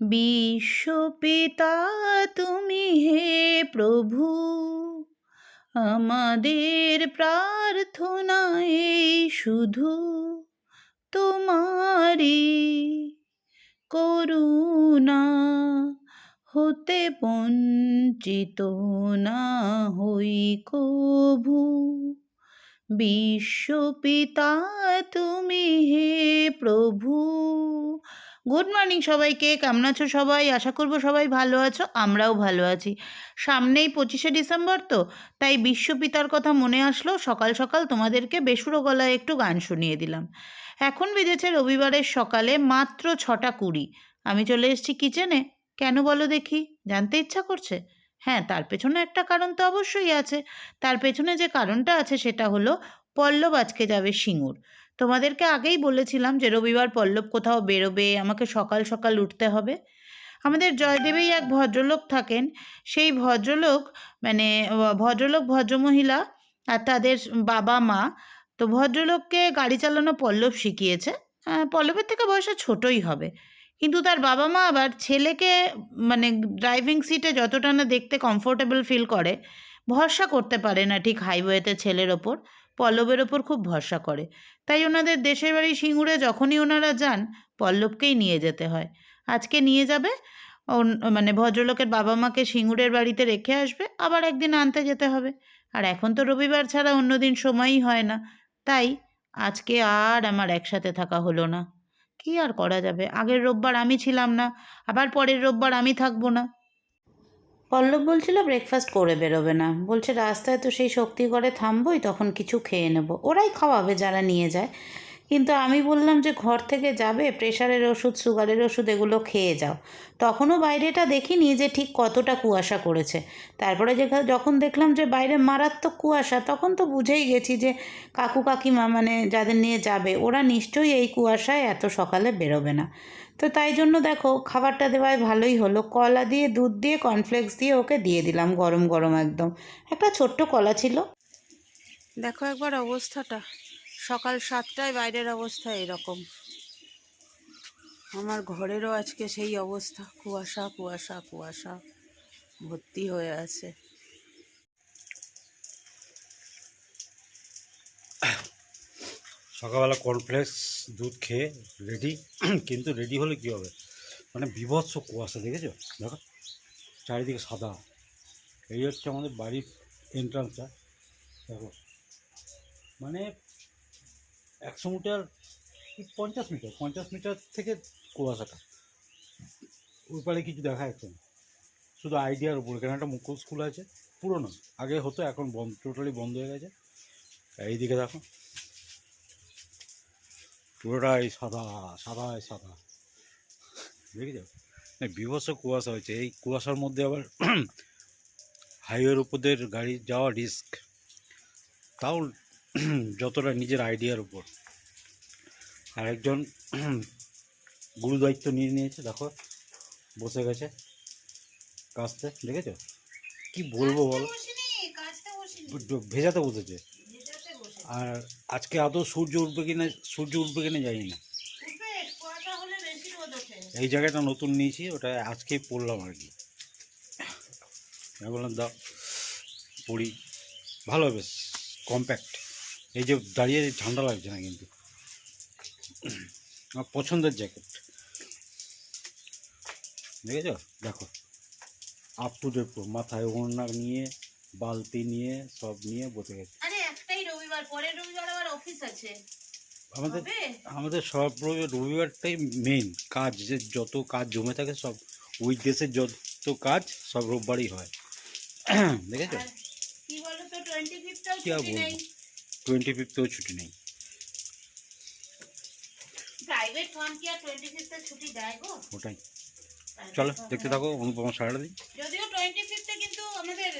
বিশ্বপিতা তুমি হে প্রভু, আমাদের প্রার্থনা এই শুধু তোমারি করুণা হতে বঞ্চিত না হই কভু। বিশ্বপিতা তুমি হে প্রভু গুড মর্নিং সবাইকে, কেমন আছো সবাই? আশা করব সবাই ভালো আছো, আমরাও ভালো আছি। সামনেই পঁচিশে ডিসেম্বর তো, তাই বিশ্বপিতার কথা মনে আসলো, সকাল সকাল তোমাদেরকে বেসুরো গলায় একটু গান শুনিয়ে দিলাম। এখন বেজেছে রবিবারের সকালে মাত্র ছটা কুড়ি। আমি চলে এসেছি কিচেনে। কেন বলো দেখি? জানতে ইচ্ছা করছে? হ্যাঁ তার পেছনে একটা কারণ তো অবশ্যই আছে। তার পেছনে যে কারণটা আছে সেটা হলো পল্লব আজকে যাবে সিঙ্গুর। তোমাদেরকে আগেই বলেছিলাম যে রবিবার পল্লব কোথাও বেরোবে, আমাকে সকাল সকাল উঠতে হবে। আমাদের জয়দেবেই এক ভদ্রলোক থাকেন। সেই ভদ্রলোক মানে ভদ্রলোক ভদ্রমহিলা আর তাদের বাবা মা, তো ভদ্রলোককে গাড়ি চালানো পল্লব শিখিয়েছে। পল্লবের থেকে বয়সে ছোটই হবে। কিন্তু তার বাবা মা আবার ছেলেকে মানে ড্রাইভিং সিটে যতটা না দেখতে কমফোর্টেবল ফিল করে, ভরসা করতে পারে না ঠিক হাইওয়েতে ছেলের ওপর। পল্লবের ওপর খুব ভরসা করে। তাই ওনাদের দেশের বাড়ি সিঙ্গুরে যখনই ওনারা যান, পল্লবকেই নিয়ে যেতে হয়। আজকে নিয়ে যাবে মানে ভদ্রলোকের বাবা মাকে সিঙ্গুরের বাড়িতে রেখে আসবে, আবার একদিন আনতে যেতে হবে। আর এখন তো রবিবার ছাড়া অন্য দিন সময়ই হয় না। তাই আজকে আর আমার একসাথে থাকা হলো না। কি আর করা যাবে? আগের রোববার আমি ছিলাম না, আবার পরের রোববার আমি থাকব না। পল্লব বলছিল ব্রেকফাস্ট করে বেরোবে না। বলছে, রাস্তায় তো সেই শক্তি করে থামবোই, তখন কিছু খেয়ে নেব। ওরাই খাওয়াবে যারা নিয়ে যায়। কিন্তু আমি বললাম যে ঘর থেকে যাবে প্রেশারের ওষুধ, সুগারের ওষুধ এগুলো খেয়ে যাও। তখনও বাইরেটা দেখিনি যে ঠিক কতটা কুয়াশা করেছে। তারপরে যে যখন দেখলাম যে বাইরে মারাত্মক কুয়াশা, তখন তো বুঝেই গেছি যে কাকু কাকিমা মানে যাদের নিয়ে যাবে, ওরা নিশ্চয়ই এই কুয়াশায় এত সকালে বেরোবে না। তো তাই জন্য দেখো, খাবারটা দেওয়ায় ভালোই হলো। কলা দিয়ে, দুধ দিয়ে কর্নফ্লেক্স দিয়ে ওকে দিয়ে দিলাম গরম গরম একদম। একটা ছোট্ট কলা ছিল। দেখো একবার অবস্থাটা। সকাল সাতটায় বাইরের অবস্থা এরকম। আমার ঘরেরও আজকে সেই অবস্থা। কুয়াশা কুয়াশা কুয়াশা। ভর্তি হয়ে আছে। সকালবেলা কর্নফ্লেক্স দুধ খেয়ে রেডি কিন্তু রেডি হলে কী হবে? মানে বিভৎস কুয়াশা, দেখেছ? দেখো, চারিদিকে সাদা। এই হচ্ছে আমাদের বাড়ির এন্ট্রান্সটা দেখো মানে একশো মিটার পঞ্চাশ মিটার? পঞ্চাশ মিটার থেকে কুয়াশাটা ওই পারে কিছু দেখা যাচ্ছে না। শুধু আইডিয়ার উপর। এখানে একটা মুকুল স্কুল আছে। পুরনো। আগে হতো, এখন বন্ধ টোটালি বন্ধ হয়ে গেছে। এইদিকে দেখো। পুরোটাই সাদা সাদাই সাদা। দেখেছ? এই বিভৎস কুয়াশা হয়েছে। এই কুয়াশার মধ্যে আবার হাইওয়ের উপরদের গাড়ি যাওয়া রিস্ক তাও যতটা নিজের আইডিয়ার উপর। আরেকজন গুরু দায়িত্ব নিয়ে নিয়েছে দেখো বসে গেছে কাজতে দেখেছ? কি বলব বলো? ভেজাতে বসেছে। আর আজকে আদৌ সূর্য উঠবে কিনা সূর্য উঠবে কিনা জানি না। এই জায়গাটা নতুন নিয়েছি ওটা আজকেই পড়লাম আর কি। আমি বললাম দাও পড়ি। ভালো বেশ কম্প্যাক্ট এই যে দাঁড়িয়ে ঠান্ডা লাগছে না কিন্তু। আমার পছন্দের জ্যাকেট। দেখেছ? দেখো। আপ টু ডেট মাথায় ওড়না নিয়ে বালতি নিয়ে সব নিয়ে বসে গেছে। আরে একটাই রবিবার পরের রবিবার আবার অফিস আছে। আমাদের আমাদের সব রবি- রবিবারটাই মেন কাজ। যে যত কাজ জমে থাকে সব উইকডেসের যত কাজ সব রোববারই হয়। দেখেছ? কি বলো তো টোয়েন্টি ফিফটাও ছুটি নেই। টোয়েন্টি ফিফতেও ছুটি নেই। প্রাইভেট ফার্ম কি আর টোয়েন্টি ফিফথে ছুটি দেয় গো? ওটাই। চলো দেখতে থাকো অনুপমা সারাটা দিন যদিও টোয়েন্টি ফিফথে কিন্তু আমাদের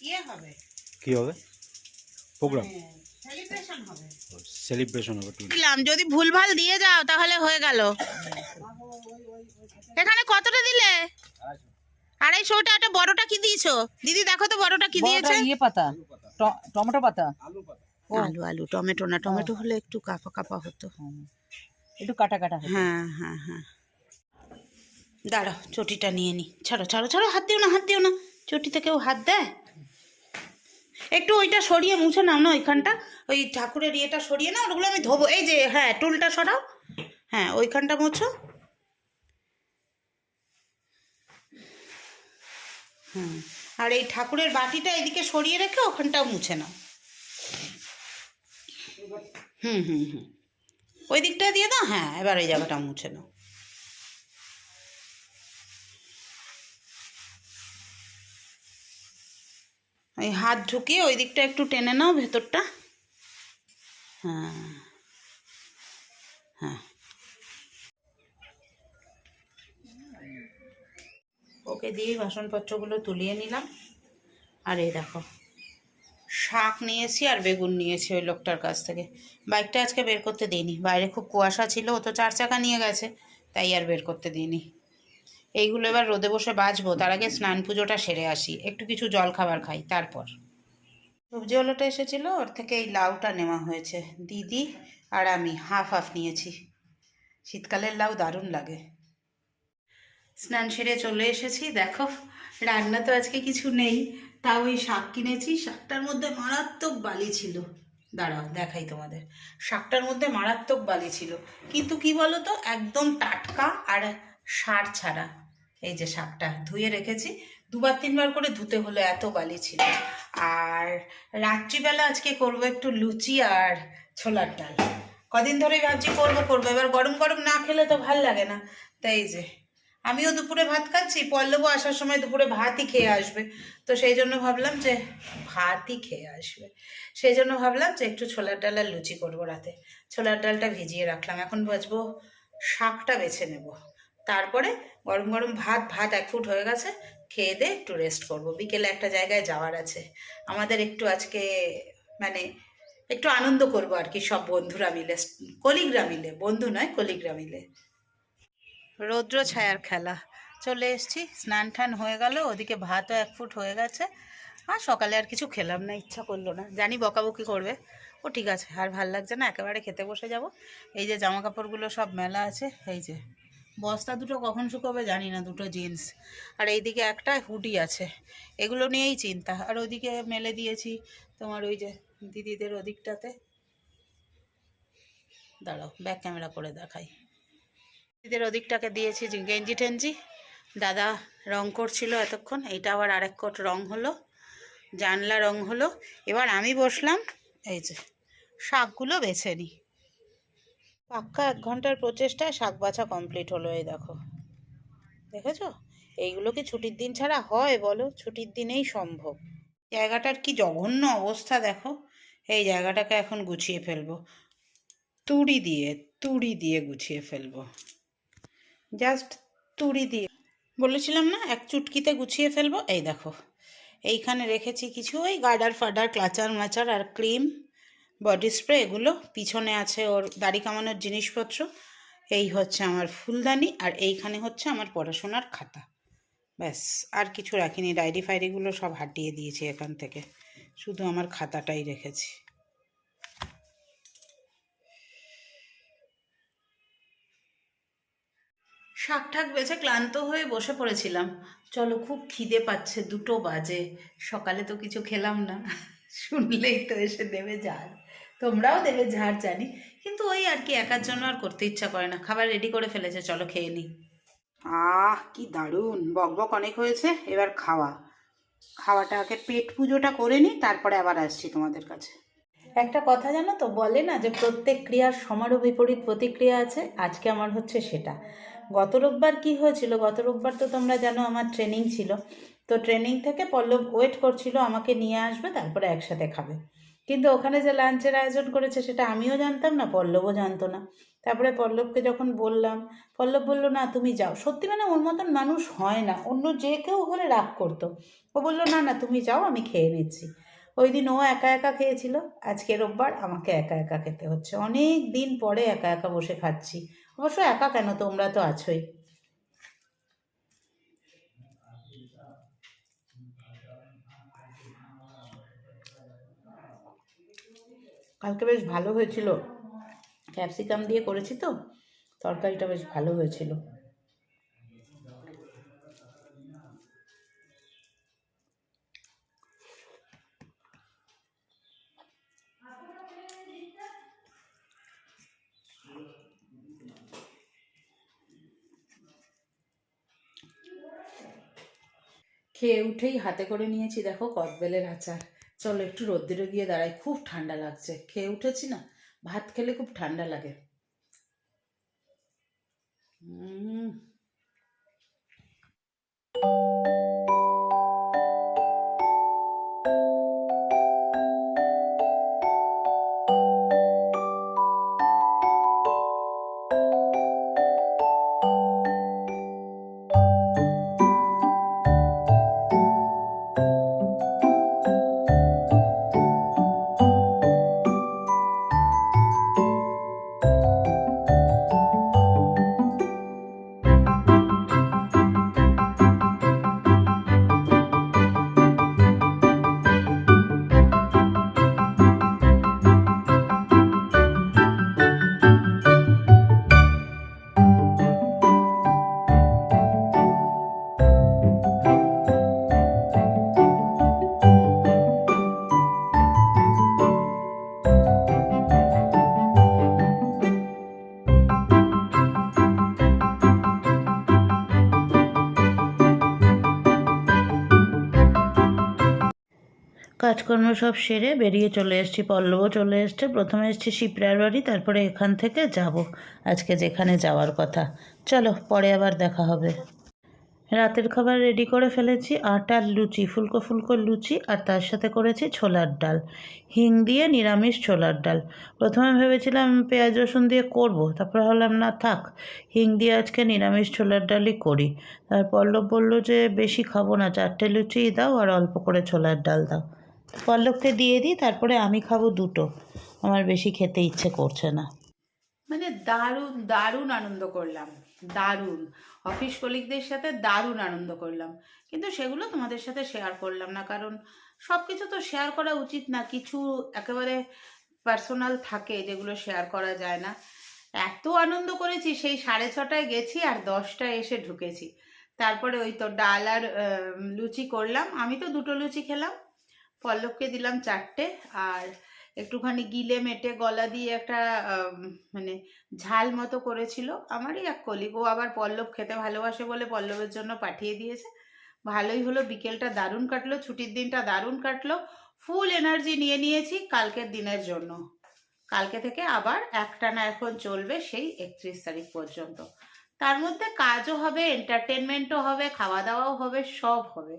ইয়ে হবে। কী হবে? প্রোগ্রাম। সেলিব্রেশন হবে। সেলিব্রেশন হবে দিলাম যদি ভুলভাল দিয়ে যাও তাহলে হয়ে গেল। এখানে কতটা দিলে? আড়াইশোটা একটা বড়টা কি দিয়েছ? দিদি দেখো তো বড়টা কি দিয়েছে। ইয়ে পাতা ট- টমেটো পাতা। ও। আলু আলু টমেটো না টমেটো হলে একটু কাপা কাপা হতো। হুম। একটু কাটা কাটা হ্যাঁ হ্যাঁ হ্যাঁ। দাঁড়াও চটিটা নিয়ে নি। ছাড়ো ছাড়ো ছাড়ো হাত দিও না হাত দিও না। চটিতে কেউ হাত দেয়? একটু ওইটা সরিয়ে মুছে নাও না ওইখানটা। ওই ঠাকুরের ইয়েটা সরিয়ে নাও ওগুলো আমি ধোবো। এই যে হ্যাঁ টুলটা সরাও। হ্যাঁ ওইখানটা মুছো। হুম আর এই ঠাকুরের বাটিটা এদিকে সরিয়ে রেখে ওখানটাও মুছে নাও। হুম হুম হুম। ওই দিকটা দিয়ে দাও হ্যাঁ এবার ওই জায়গাটা মুছে দাও ওই হাত ঢুকিয়ে ওই দিকটা একটু টেনে নাও, ভেতরটা। হ্যাঁ হ্যাঁ। ওকে দিয়ে বাসনপত্রগুলো তুলিয়ে নিলাম। আর এই দেখো শাক নিয়েছি আর বেগুন নিয়েছি ওই লোকটার কাছ থেকে। বাইকটা আজকে বের করতে দিইনি। বাইরে খুব কুয়াশা ছিল, ও তো চার চাকা নিয়ে গেছে, তাই আর বের করতে দিইনি। এইগুলো এবার রোদে বসে বাঁচবো, তার আগে স্নান পুজোটা সেরে আসি, একটু কিছু জল খাবার খাই, তারপর। সবজিওয়ালাটা এসেছিল, ওর থেকে এই লাউটা নেওয়া হয়েছে। দিদি আর আমি, হাফ হাফ নিয়েছি। শীতকালের লাউ দারুণ লাগে। স্নান সেরে চলে এসেছি, দেখো, রান্না তো আজকে কিছু নেই। তাও ওই শাক কিনেছি। শাকটার মধ্যে মারাত্মক বালি ছিল। দাঁড়াও, দেখাই তোমাদের। শাকটার মধ্যে মারাত্মক বালি ছিল। কিন্তু কি বলো তো একদম টাটকা আর সার ছাড়া এই যে শাকটা ধুয়ে রেখেছি। দুবার তিনবার করে ধুতে হলো, এত বালি ছিল। আর রাত্রিবেলা আজকে করব একটু লুচি আর ছোলার ডাল। কদিন ধরেই ভাবছি করব করব। এবার গরম গরম না খেলে তো ভালো লাগে না। তাই যে আমিও দুপুরে ভাত খাচ্ছি পল্লবও আসার সময় দুপুরে ভাতই খেয়ে আসবে। তো সেই জন্য ভাবলাম যে ভাতই খেয়ে আসবে। সেই জন্য ভাবলাম যে একটু ছোলার ডাল আর লুচি করব রাতে। ছোলার ডালটা ভিজিয়ে রাখলাম। এখন বাজবো শাকটা বেছে নেব। তারপরে গরম গরম ভাত ভাত এক ফুট হয়ে গেছে, খেয়ে দিয়ে একটু রেস্ট করব। বিকেলে একটা জায়গায় যাওয়ার আছে। আমাদের একটু আজকে মানে একটু আনন্দ করব আর কি সব বন্ধুরা মিলে। কলিগরা মিলে, বন্ধু নয়, কলিগরা মিলে। রৌদ্র ছায়ার খেলা। চলে এসছি স্নান টান হয়ে গেল, ওদিকে ভাতও এক ফুট হয়ে গেছে। আর সকালে আর কিছু খেলাম না, ইচ্ছা করল না। জানি বকাবকি করবে। ও ঠিক আছে, আর ভালো লাগছে না, একেবারে খেতে বসে যাব। এই যে জামা কাপড়গুলো সব মেলা আছে, এই যে। বস্তা দুটো কখন শুকোবে জানি না, দুটো জিন্স। আর এইদিকে একটা হুডি আছে। এগুলো নিয়েই চিন্তা। আর ওইদিকে মেলে দিয়েছি তোমার ওই যে দিদিদের ওদিকটাতে। দাঁড়াও, ব্যাক ক্যামেরা করে দেখাই। দিদিদের ওদিকটাকে দিয়েছি গেঞ্জি টেঞ্জি। দাদা রং করছিল এতক্ষণ, এইটা আবার আরেক কোট রং হলো, জানলা রং হলো। এবার আমি বসলাম, এই যে, শাকগুলো বেছে নিই পাক্কা এক ঘণ্টার প্রচেষ্টায় শাক বাছা কমপ্লিট হলো, এই দেখো। দেখেছ? এইগুলো কি ছুটির দিন ছাড়া হয় বলো? ছুটির দিনেই সম্ভব। জায়গাটার কি জঘন্য অবস্থা দেখো। এই জায়গাটাকে এখন গুছিয়ে ফেলব। তুড়ি দিয়ে তুড়ি দিয়ে গুছিয়ে ফেলব। জাস্ট তুড়ি দিয়ে। বলেছিলাম না, এক চুটকিতে গুছিয়ে ফেলব। এই দেখো, এইখানে রেখেছি কিছু ওই গার্ডার ফাডার, ক্লাচার মাচার আর ক্রিম, বডি স্প্রে, এগুলো। পিছনে আছে ওর দাড়ি কামানোর জিনিসপত্র। এই হচ্ছে আমার ফুলদানি আর এইখানে হচ্ছে আমার পড়াশোনার খাতা। ব্যাস, আর কিছু রাখিনি। ডায়েরি ফাইরিগুলো সব হাটিয়ে দিয়েছি এখান থেকে। শুধু আমার খাতাটাই রেখেছি। শাক ঠাক বেছে ক্লান্ত হয়ে বসে পড়েছিলাম। চলো খুব খিদে পাচ্ছে দুটো বাজে। সকালে তো কিছু খেলাম না। শুনলেই তো এসে দেবে ঝাড়। তোমরাও দেবে ঝাড় জানি। কিন্তু ওই আর কি একার জন্য আর করতে ইচ্ছা করে না। খাবার রেডি করে ফেলেছে চলো খেয়ে নিই। আহ কি দারুণ! বক বক অনেক হয়েছে এবার খাওয়া। খাওয়াটা আগে পেট পুজোটা করে নিই তারপরে আবার আসছি তোমাদের কাছে। একটা কথা জানো তো বলে না যে প্রত্যেক ক্রিয়ার সমারোহ বিপরীত প্রতিক্রিয়া আছে। আজকে আমার হচ্ছে সেটা। গত রোববার কি হয়েছিল? গত রোববার তো তোমরা জানো আমার ট্রেনিং ছিল। তো ট্রেনিং থেকে পল্লব ওয়েট করছিল, আমাকে নিয়ে আসবে, তারপরে একসাথে খাবে। কিন্তু ওখানে যে লাঞ্চের আয়োজন করেছে সেটা আমিও জানতাম না, পল্লবও জানতো না। তারপরে পল্লবকে যখন বললাম, পল্লব বলল, না, তুমি যাও। সত্যি মানে ওর মতন মানুষ হয় না। অন্য যে কেউ হলে রাগ করতো। ও বলল, না না, তুমি যাও, আমি খেয়ে নিচ্ছি। ওই দিন ও একা একা খেয়েছিল। আজকে রোববার আমাকে একা একা খেতে হচ্ছে। অনেক দিন পরে একা একা বসে খাচ্ছি। অবশ্য একা কেন? তোমরা তো আছোই। কালকে বেশ ভালো হয়েছিল। ক্যাপসিকাম দিয়ে করেছি তো, তরকারিটা বেশ ভালো হয়েছিল। খেয়ে উঠেই হাতে করে নিয়েছি, দেখো কদবেলের আচার। চলো একটু রোদ্দুরে গিয়ে দাঁড়াই, খুব ঠান্ডা লাগছে। খেয়ে উঠেছি না? ভাত খেলে খুব ঠান্ডা লাগে। কাজকর্ম সব সেরে বেরিয়ে চলে এসেছি, পল্লবও চলে এসছে। প্রথমে এসছি শিপ্রার বাড়ি, তারপরে এখান থেকে যাব। আজকে যেখানে যাওয়ার কথা। চলো, পরে আবার দেখা হবে। রাতের খাবার রেডি করে ফেলেছি আটার লুচি, ফুলকো ফুলকো লুচি, আর তার সাথে করেছি ছোলার ডাল। হিং দিয়ে নিরামিষ ছোলার ডাল। প্রথমে ভেবেছিলাম পেঁয়াজ রসুন দিয়ে করব, তারপরে হলাম না, থাক, হিং দিয়ে আজকে নিরামিষ ছোলার ডালই করি। আর পল্লব বলল যে, বেশি খাব না, চারটে লুচিই দাও আর অল্প করে ছোলার ডাল দাও। পল্লবকে দিয়ে দিই, তারপরে আমি খাব দুটো। আমার বেশি খেতে ইচ্ছে করছে না। মানে দারুণ দারুণ আনন্দ করলাম। দারুণ। অফিস কলিগদের সাথে দারুণ আনন্দ করলাম। কিন্তু সেগুলো তোমাদের সাথে শেয়ার করলাম না, কারণ সব কিছু তো শেয়ার করা উচিত না। কিছু একেবারে পার্সোনাল থাকে যেগুলো শেয়ার করা যায় না। এত আনন্দ করেছি, সেই সাড়ে ছটায় গেছি আর দশটায় এসে ঢুকেছি। তারপরে ওই তো ডাল আর লুচি করলাম। আমি তো দুটো লুচি খেলাম। পল্লবকে দিলাম চারটে, আর একটুখানি গিলে মেটে গলা দিয়ে একটা মানে ঝাল মতো করেছিল আমারই এক কলিগ ও আবার পল্লব খেতে ভালোবাসে বলে পল্লবের জন্য পাঠিয়ে দিয়েছে। ভালোই হলো, বিকেলটা দারুণ কাটলো, ছুটির দিনটা দারুণ কাটলো। ফুল এনার্জি নিয়ে নিয়েছি কালকের দিনের জন্য। কালকে থেকে আবার একটানা এখন চলবে সেই একত্রিশ তারিখ পর্যন্ত। তার মধ্যে কাজও হবে এন্টারটেনমেন্টও হবে খাওয়া দাওয়াও হবে, সব হবে।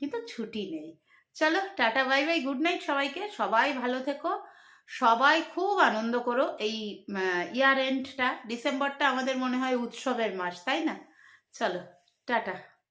কিন্তু ছুটি নেই। চলো, tata, bye bye, good night সবাইকে। সবাই ভালো থেকো। সবাই খুব আনন্দ করো। এই ইয়ার এন্ডটা ডিসেম্বরটা আমাদের মনে হয় উৎসবের মাস, তাই না? চলো, টাটা।